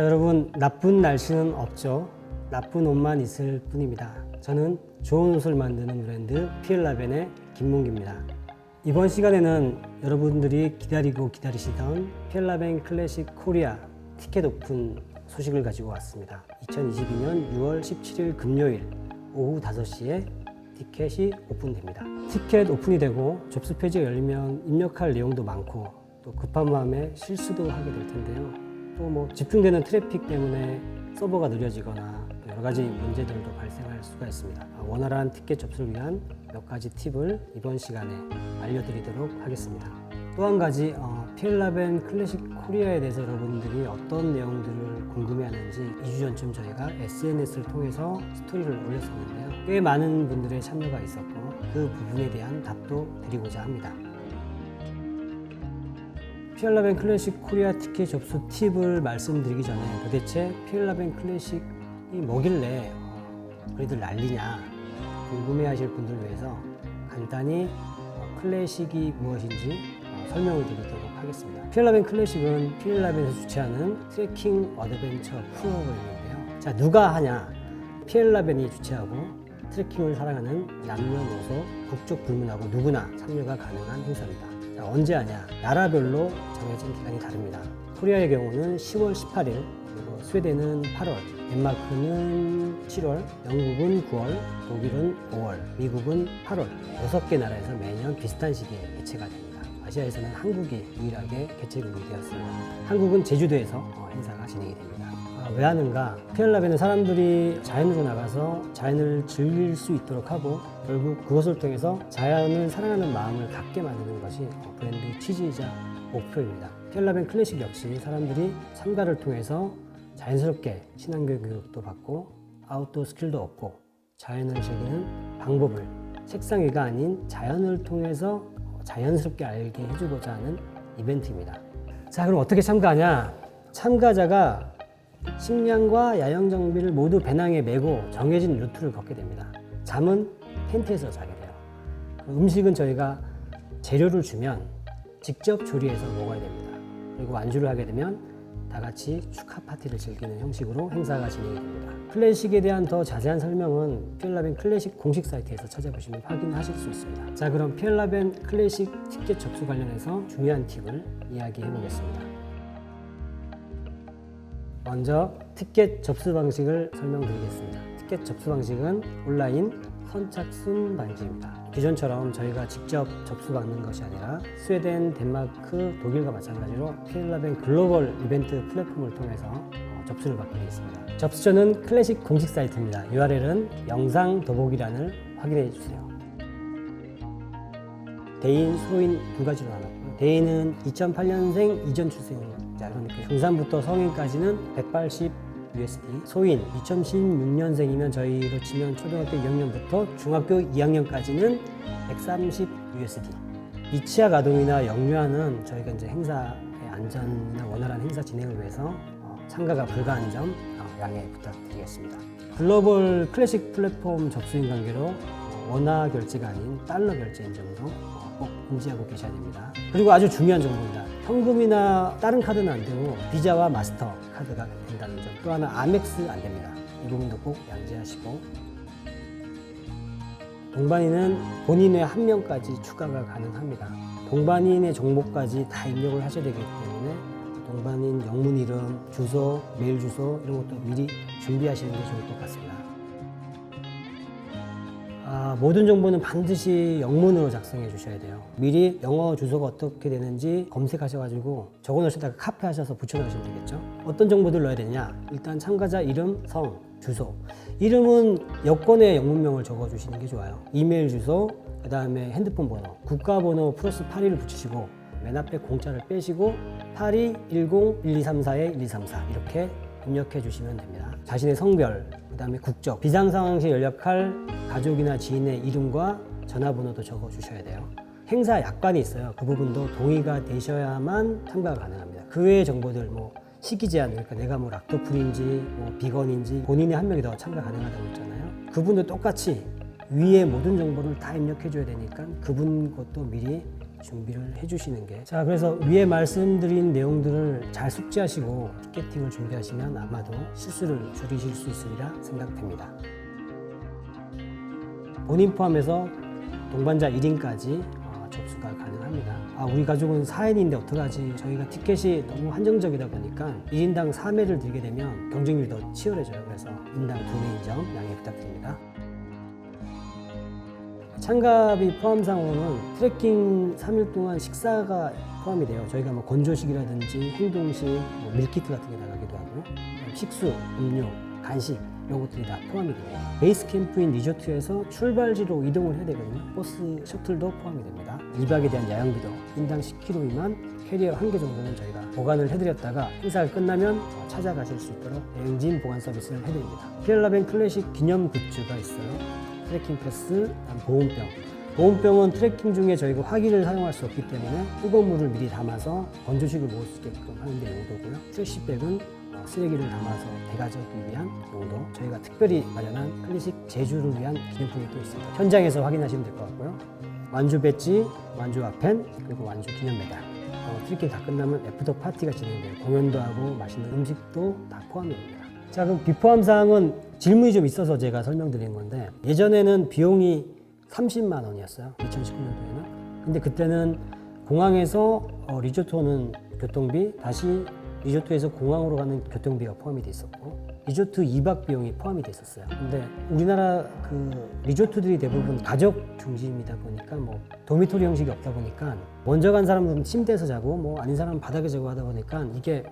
자 여러분 나쁜 날씨는 없죠. 나쁜 옷만 있을 뿐입니다. 저는 좋은 옷을 만드는 브랜드 피엘라벤의 김문기입니다. 이번 시간에는 여러분들이 기다리고 기다리시던 피엘라벤 클래식 코리아 티켓 오픈 소식을 가지고 왔습니다. 2022년 6월 17일 금요일 오후 5시에 티켓이 오픈됩니다. 티켓 오픈이 되고 접수 페이지가 열리면 입력할 내용도 많고 또 급한 마음에 실수도 하게 될 텐데요. 또 뭐 집중되는 트래픽 때문에 서버가 느려지거나 또 여러 가지 문제들도 발생할 수가 있습니다. 아, 원활한 티켓 접수를 위한 몇 가지 팁을 이번 시간에 알려드리도록 하겠습니다. 또 한 가지 어, 피엘라벤 클래식 코리아에 대해서 여러분들이 어떤 내용들을 궁금해하는지 2주 전쯤 저희가 SNS를 통해서 스토리를 올렸었는데요. 꽤 많은 분들의 참여가 있었고 그 부분에 대한 답도 드리고자 합니다. 피엘라벤 클래식 코리아 티켓 접수 팁을 말씀드리기 전에 도대체 피엘라벤 클래식이 뭐길래 어, 그리들 난리냐 궁금해하실 분들 위해서 간단히 어, 클래식이 무엇인지 어, 설명을 드리도록 하겠습니다. 피엘라벤 클래식은 피엘라벤에서 주최하는 트레킹 어드벤처 프로그램인데요. 자 누가 하냐? 피엘라벤이 주최하고 트레킹을 사랑하는 남녀노소 국적 불문하고 누구나 참여가 가능한 행사입니다. 자, 언제 하냐? 나라별로 정해진 기간이 다릅니다. 코리아의 경우는 10월 18일, 그리고 스웨덴은 8월, 덴마크는 7월, 영국은 9월, 독일은 5월, 미국은 8월. 6개 나라에서 매년 비슷한 시기에 개최가 됩니다. 아시아에서는 한국이 유일하게 개최국이 되었습니다. 한국은 제주도에서 어, 행사가 진행이 됩니다. 아, 왜 하는가? 피엘라벤은 사람들이 자연으로 나가서 자연을 즐길 수 있도록 하고 결국 그것을 통해서 자연을 사랑하는 마음을 갖게 만드는 것이 어, 브랜드 취지이자 목표입니다. 피엘라벤 클래식 역시 사람들이 참가를 통해서 자연스럽게 신앙교 교육도 받고 아웃도어 스킬도 얻고 자연을 즐기는 방법을 책상 위가 아닌 자연을 통해서 자연스럽게 알게 해주고자 하는 이벤트입니다. 자, 그럼 어떻게 참가하냐? 참가자가 식량과 야영 장비를 모두 배낭에 메고 정해진 루트를 걷게 됩니다. 잠은 텐트에서 자게 돼요. 음식은 저희가 재료를 주면 직접 조리해서 먹어야 됩니다. 그리고 안주를 하게 되면 다 같이 축하 파티를 즐기는 형식으로 행사가 진행이 됩니다. 클래식에 대한 더 자세한 설명은 피엘라벤 클래식 공식 사이트에서 찾아보시면 확인하실 수 있습니다. 자, 그럼 피엘라벤 클래식 티켓 접수 관련해서 중요한 팁을 이야기해 보겠습니다. 먼저 티켓 접수 방식을 설명드리겠습니다. 티켓 접수 방식은 온라인 선착순 방식입니다. 기존처럼 저희가 직접 접수받는 것이 아니라 스웨덴, 덴마크, 독일과 마찬가지로 피엘라벤 글로벌 이벤트 플랫폼을 통해서 어, 접수를 받게 되어 있습니다. 접수처는 클래식 공식 사이트입니다. URL은 영상 더보기란을 확인해 주세요. 대인, 소인 두 가지로 나눴고요. 대인은 2008년생 이전 출생 자, 그러니까 중3부터 성인까지는 180 USD. 소인 2016년생이면 저희로 치면 초등학교 2학년부터 중학교 2학년까지는 130 USD. 미취학 아동이나 영유아는 저희가 이제 행사의 안전이나 원활한 행사 진행을 위해서 어, 참가가 불가한 점 어, 양해 부탁드리겠습니다. 글로벌 클래식 플랫폼 접수인 관계로 어, 원화 결제가 아닌 달러 결제인 점도 어, 꼭 인지하고 계셔야 됩니다. 그리고 아주 중요한 정보입니다. 현금이나 다른 카드는 안 되고 비자와 마스터 카드가 된다는 점. 또 하나 아멕스 안 됩니다. 이 부분도 꼭 양지하시고 동반인은 본인의 한 명까지 추가가 가능합니다. 동반인의 정보까지 다 입력을 하셔야 되기 때문에 동반인 영문 이름, 주소, 메일 주소 이런 것도 미리 준비하시는 게 좋을 것 같습니다. 아, 모든 정보는 반드시 영문으로 작성해 주셔야 돼요. 미리 영어 주소가 어떻게 되는지 검색하셔가지고 적어 놓으시다가 카페 하셔서 붙여 넣으시면 되겠죠. 어떤 정보들 넣어야 되냐? 일단 참가자 이름, 성, 주소. 이름은 여권의 영문명을 적어 주시는 게 좋아요. 이메일 주소, 그 다음에 핸드폰 번호, 국가번호 플러스 82를 붙이시고 맨 앞에 공짜를 빼시고 8210-1234-1234 이렇게 입력해 주시면 됩니다. 자신의 성별, 그 다음에 국적, 비상 상황 시 연락할 가족이나 지인의 이름과 전화번호도 적어 주셔야 돼요. 행사 약관이 있어요. 그 부분도 동의가 되셔야만 참가가 가능합니다. 그 외의 정보들, 뭐 시기 제한, 그러니까 내가 뭐 락토프린지, 뭐 비건인지 본인이 한 명이 더 참가 가능하다고 했잖아요. 그분도 똑같이 위에 모든 정보를 다 입력해 줘야 되니까 그분 것도 미리 준비를 해주시는 게. 자, 그래서 위에 말씀드린 내용들을 잘 숙지하시고 티켓팅을 준비하시면 아마도 실수를 줄이실 수 있으리라 생각됩니다. 본인 포함해서 동반자 1인까지 어, 접수가 가능합니다. 아, 우리 가족은 4인인데 어떡하지? 저희가 티켓이 너무 한정적이다 보니까 1인당 3회를 들게 되면 경쟁률이 더 치열해져요. 그래서 인당 2회인 점 양해 부탁드립니다. 참가비 포함상으로는 트레킹 3일 동안 식사가 포함이 돼요. 저희가 뭐 건조식이라든지 행동식, 뭐 밀키트 같은 게 나가기도 하고 식수, 음료, 간식 이런 것들이 다 포함이 됩니다. 베이스 캠프인 리조트에서 출발지로 이동을 해야 되거든요. 버스 셔틀도 포함이 됩니다. 2박에 대한 야영비도 인당 10kg 미만 캐리어 한 개 정도는 저희가 보관을 해드렸다가 행사가 끝나면 어, 찾아가실 수 있도록 여행진 보관 서비스를 해드립니다. 피엘라벤 클래식 기념 굿즈가 있어요. 트레킹 패스, 보온병. 보온병은 트레킹 중에 저희가 화기를 사용할 수 없기 때문에 뜨거운 물을 미리 담아서 건조식을 먹을 수 있게끔 하는 데 용도고요. 트래시백은 어, 쓰레기를 담아서 대가져기 위한 용도. 저희가 특별히 마련한 클래식 제주를 위한 기념품이 또 있습니다. 현장에서 확인하시면 될 것 같고요. 완주 배지, 완주 와펜, 그리고 완주 기념 메달. 어, 트레킹 다 끝나면 애프터 파티가 진행돼요. 공연도 하고 맛있는 음식도 다 포함이 됩니다. 자 그럼 비포함 사항은 질문이 좀 있어서 제가 설명드린 건데 예전에는 비용이 30만 원이었어요 2019년도에는. 근데 그때는 공항에서 어, 리조트 오는 교통비 다시 리조트에서 공항으로 가는 교통비가 포함이 돼 있었고 리조트 2박 비용이 포함이 돼 있었어요. 근데 우리나라 그 리조트들이 대부분 가족 중심이다 보니까 뭐 도미토리 형식이 없다 보니까 먼저 간 사람은 침대에서 자고 뭐 아닌 사람은 바닥에 자고 하다 보니까 이게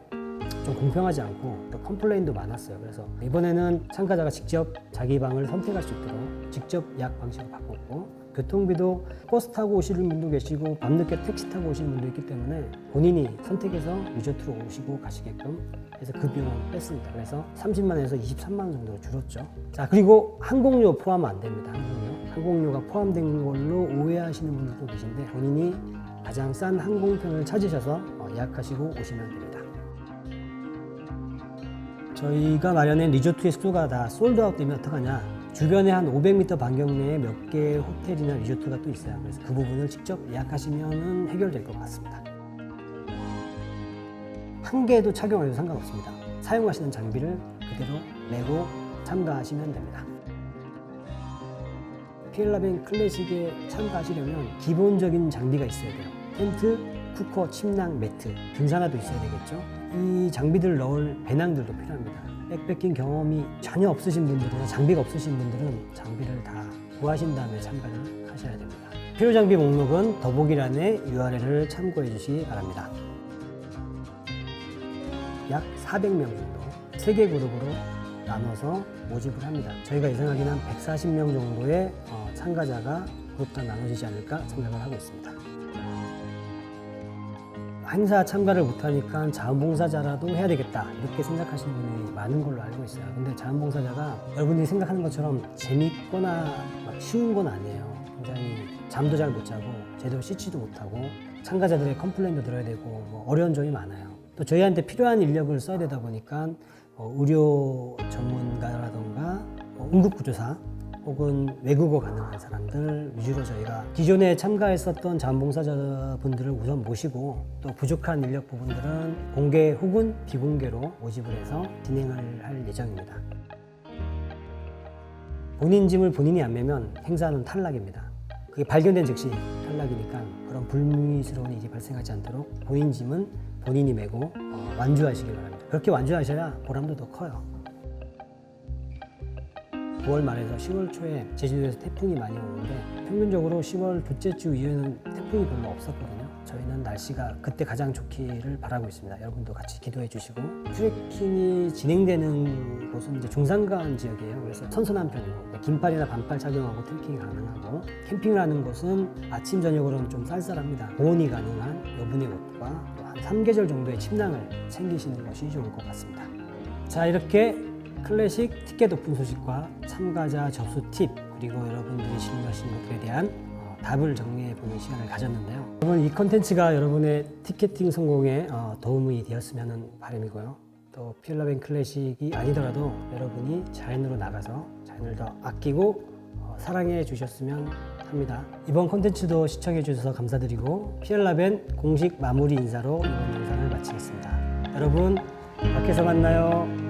좀 공평하지 않고 또 컴플레인도 많았어요. 그래서 이번에는 참가자가 직접 자기 방을 선택할 수 있도록 직접 예약 방식으로 바꿨고 교통비도 버스 타고 오시는 분도 계시고 밤늦게 택시 타고 오시는 분도 있기 때문에 본인이 선택해서 리조트로 오시고 가시게끔 해서 그 비용을 뺐습니다. 그래서 30만 원에서 23만 원 정도로 줄었죠. 자 그리고 항공료 포함은 안 됩니다. 항공료. 항공료가 포함된 걸로 오해하시는 분들도 계신데 본인이 가장 싼 항공편을 찾으셔서 어, 예약하시고 오시면 됩니다. 저희가 마련한 리조트의 숙소가 다 솔드아웃 되면 어떡하냐. 주변에 한 500m 반경 내에 몇 개의 호텔이나 리조트가 또 있어요. 그래서 그 부분을 직접 예약하시면 해결될 것 같습니다. 한 개도 착용해도 상관없습니다. 사용하시는 장비를 그대로 메고 참가하시면 됩니다. 피엘라벤 클래식에 참가하시려면 기본적인 장비가 있어야 돼요. 텐트, 쿠커, 침낭, 매트, 등산화도 있어야 되겠죠 이 장비들을 넣을 배낭들도 필요합니다. 백패킹 경험이 전혀 없으신 분들이나 장비가 없으신 분들은 장비를 다 구하신 다음에 참가를 하셔야 됩니다. 필요 장비 목록은 더보기란의 URL을 참고해 주시기 바랍니다. 약 400명 정도, 3개 그룹으로 나눠서 모집을 합니다. 저희가 예상하기는 한 140명 정도의 어, 참가자가 그룹당 나눠지지 않을까 생각을 하고 있습니다. 행사 참가를 못하니까 자원봉사자라도 해야 되겠다 이렇게 생각하시는 분이 많은 걸로 알고 있어요. 근데 자원봉사자가 여러분들이 생각하는 것처럼 재밌거나 막 쉬운 건 아니에요. 굉장히 잠도 잘 못 자고 제대로 씻지도 못하고 참가자들의 컴플레인도 들어야 되고 뭐 어려운 점이 많아요. 또 저희한테 필요한 인력을 써야 되다 보니까 어, 의료 전문가라던가 어, 응급구조사 혹은 외국어 가능한 사람들 위주로 저희가 기존에 참가했었던 자원봉사자분들을 우선 모시고 또 부족한 인력 부분들은 공개 혹은 비공개로 모집을 해서 진행을 할 예정입니다. 본인 짐을 본인이 안 메면 행사는 탈락입니다. 그게 발견된 즉시 탈락이니까 그런 불미스러운 일이 발생하지 않도록 본인 짐은 본인이 메고 어, 완주하시기 바랍니다. 그렇게 완주하셔야 보람도 더 커요. 9월 말에서 10월 초에 제주도에서 태풍이 많이 오는데 평균적으로 10월 둘째 주 이후에는 태풍이 별로 없었거든요. 저희는 날씨가 그때 가장 좋기를 바라고 있습니다. 여러분도 같이 기도해 주시고 트레킹이 진행되는 곳은 이제 중산간 지역이에요. 그래서 선선한 편이고 긴팔이나 반팔 착용하고 트레킹이 가능하고 캠핑을 하는 곳은 아침 저녁으로는 좀 쌀쌀합니다. 보온이 가능한 여분의 옷과 한 3계절 정도의 침낭을 챙기시는 것이 좋을 것 같습니다. 자 이렇게 클래식 티켓 오픈 소식과 참가자 접수 팁 그리고 여러분들이 질문하신 것들에 대한 어, 답을 정리해 보는 시간을 가졌는데요. 여러분 이 컨텐츠가 여러분의 티켓팅 성공에 어, 도움이 되었으면 하는 바람이고요. 또 피엘라벤 클래식이 아니더라도 여러분이 자연으로 나가서 자연을 더 아끼고 어, 사랑해 주셨으면 합니다. 이번 콘텐츠도 시청해 주셔서 감사드리고 피엘라벤 공식 마무리 인사로 이번 영상을 마치겠습니다. 여러분 밖에서 만나요.